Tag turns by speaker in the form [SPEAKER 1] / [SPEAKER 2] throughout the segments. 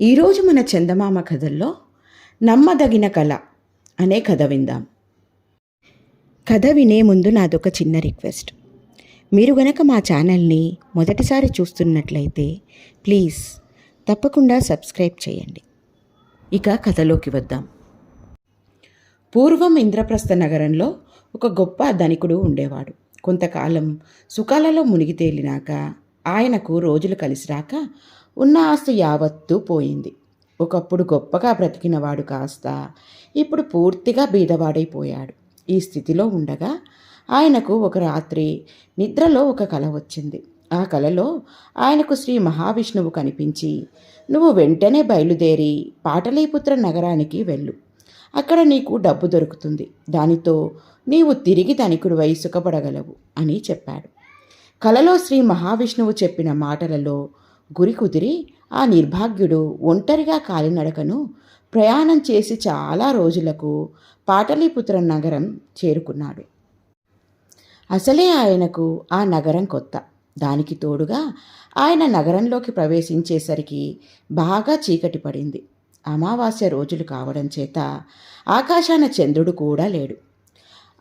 [SPEAKER 1] ఈరోజు మన చందమామ కథల్లో నమ్మదగిన కళ అనే కథ విందాం. కథ వినే ముందు నాదొక చిన్న రిక్వెస్ట్. మీరు గనక మా ఛానల్ని మొదటిసారి చూస్తున్నట్లయితే ప్లీజ్ తప్పకుండా సబ్స్క్రైబ్ చేయండి. ఇక కథలోకి వద్దాం. పూర్వం ఇంద్రప్రస్థ నగరంలో ఒక గొప్ప ధనికుడు ఉండేవాడు. కొంతకాలం సుఖాలలో మునిగి తేలినాక ఆయనకు రోజులు కలిసిరాక ఉన్న ఆస్తి యావత్తూ పోయింది. ఒకప్పుడు గొప్పగా బ్రతికినవాడు కాస్త ఇప్పుడు పూర్తిగా బీదవాడైపోయాడు. ఈ స్థితిలో ఉండగా ఆయనకు ఒక రాత్రి నిద్రలో ఒక కల వచ్చింది. ఆ కలలో ఆయనకు శ్రీ మహావిష్ణువు కనిపించి నువ్వు వెంటనే బయలుదేరి పాటలీపుత్ర నగరానికి వెళ్ళు. అక్కడ నీకు డబ్బు దొరుకుతుంది. దానితో నీవు తిరిగి ధనికుడివై సుఖపడగలవు అని చెప్పాడు. కలలో శ్రీ మహావిష్ణువు చెప్పిన మాటలలో గురి కుదిరి ఆ నిర్భాగ్యుడు ఒంటరిగా కాలినడకను ప్రయాణం చేసి చాలా రోజులకు పాటలీపుత్ర నగరం చేరుకున్నాడు. అసలే ఆయనకు ఆ నగరం కొత్త. దానికి తోడుగా ఆయన నగరంలోకి ప్రవేశించేసరికి బాగా చీకటి పడింది. అమావాస్య రోజులు కావడం చేత ఆకాశాన చంద్రుడు కూడా లేడు.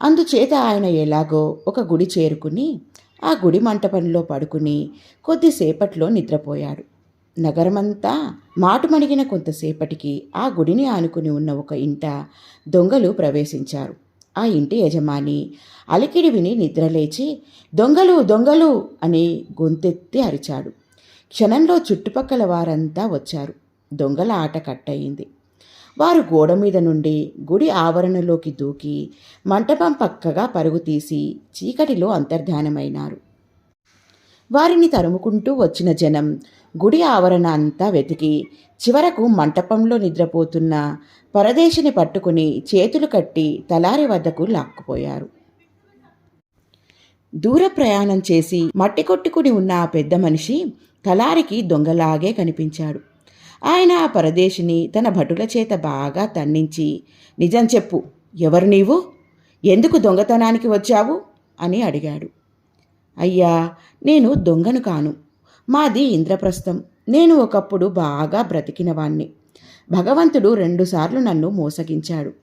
[SPEAKER 1] అందుచేత ఆయన ఎలాగో ఒక గుడి చేరుకుని ఆ గుడి మంటపంలో పడుకుని కొద్దిసేపట్లో నిద్రపోయాడు. నగరమంతా మాటుమణిగిన కొంతసేపటికి ఆ గుడిని ఆనుకుని ఉన్న ఒక ఇంట దొంగలు ప్రవేశించారు. ఆ ఇంటి యజమాని అలికిడి విని నిద్రలేచి దొంగలు దొంగలు! అని గొంతెత్తి అరిచాడు. క్షణంలో చుట్టుపక్కల వారంతా వచ్చారు. దొంగల ఆట కట్టయింది. వారు గోడ మీద నుండి గుడి ఆవరణలోకి దూకి మంటపం పక్కగా పరుగు తీసి చీకటిలో అంతర్ధానమైనారు. వారిని తరుముకుంటూ వచ్చిన జనం గుడి ఆవరణ అంతా వెతికి చివరకు మంటపంలో నిద్రపోతున్న పరదేశిని పట్టుకుని చేతులు కట్టి తలారి వద్దకు లాక్కుపోయారు. దూర ప్రయాణం చేసి మట్టి కొట్టుకుని ఉన్న ఆ పెద్ద మనిషి తలారికి దొంగలాగే కనిపించాడు. ఆయన ఆ పరదేశిని తన భటుల చేత బాగా తన్నించి నిజం చెప్పు ఎవరు నీవు? ఎందుకు దొంగతనానికి వచ్చావు? అని అడిగాడు. అయ్యా నేను దొంగను కాను. మాది ఇంద్రప్రస్థం. నేను ఒకప్పుడు బాగా బ్రతికినవాణ్ణి. భగవంతుడు రెండుసార్లు నన్ను మోసగించాడు.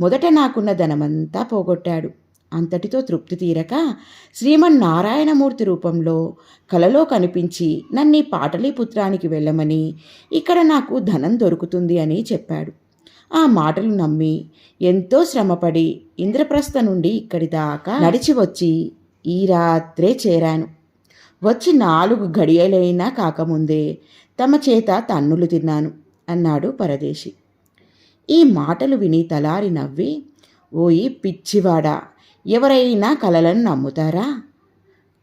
[SPEAKER 1] మొదట నాకున్న ధనమంతా పోగొట్టాడు. అంతటితో తృప్తి తీరక శ్రీమన్నారాయణమూర్తి రూపంలో కలలో కనిపించి నన్ను ఈ పాటలీపుత్రానికి వెళ్ళమని ఇక్కడ నాకు ధనం దొరుకుతుంది అని చెప్పాడు. ఆ మాటలు నమ్మి ఎంతో శ్రమపడి ఇంద్రప్రస్థ నుండి ఇక్కడి దాకా నడిచి వచ్చి ఈ రాత్రే చేరాను. వచ్చి నాలుగు గడియలైనా కాకముందే తమ చేత తన్నులు తిన్నాను అన్నాడు పరదేశి. ఈ మాటలు విని తలారి నవ్వి ఓయి పిచ్చివాడా ఎవరైనా కలలను నమ్ముతారా?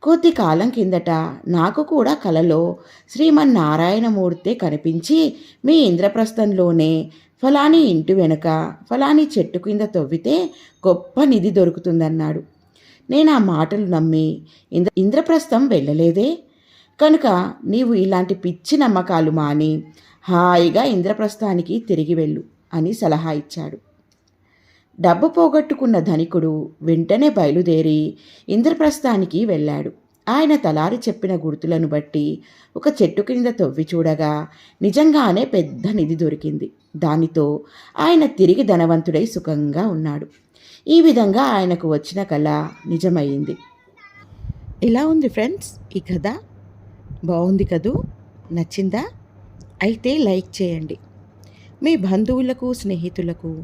[SPEAKER 1] కొద్ది కాలం కిందట నాకు కూడా కలలో శ్రీమన్నారాయణమూర్తి కనిపించి మీ ఇంద్రప్రస్థంలోనే ఫలాని ఇంటి వెనుక ఫలాని చెట్టు కింద తవ్వితే గొప్ప నిధి దొరుకుతుందన్నాడు. నేను ఆ మాటలు నమ్మి ఇంద్ర ఇంద్రప్రస్థం వెళ్ళలేదే? కనుక నీవు ఇలాంటి పిచ్చి నమ్మకాలు మాని హాయిగా ఇంద్రప్రస్థానికి తిరిగి వెళ్ళు అని సలహా ఇచ్చాడు. డబ్బు పోగొట్టుకున్న ధనికుడు వెంటనే బయలుదేరి ఇంద్రప్రస్థానికి వెళ్ళాడు. ఆయన తలారి చెప్పిన గుర్తులను బట్టి ఒక చెట్టు కింద తవ్వి చూడగా నిజంగానే పెద్ద నిధి దొరికింది. దానితో ఆయన తిరిగి ధనవంతుడై సుఖంగా ఉన్నాడు. ఈ విధంగా ఆయనకు వచ్చిన కళ నిజమయ్యింది ఎలా ఉంది ఫ్రెండ్స్ ఈ కథ? బాగుంది కదూ? నచ్చిందా? అయితే లైక్ చేయండి. మీ బంధువులకు స్నేహితులకు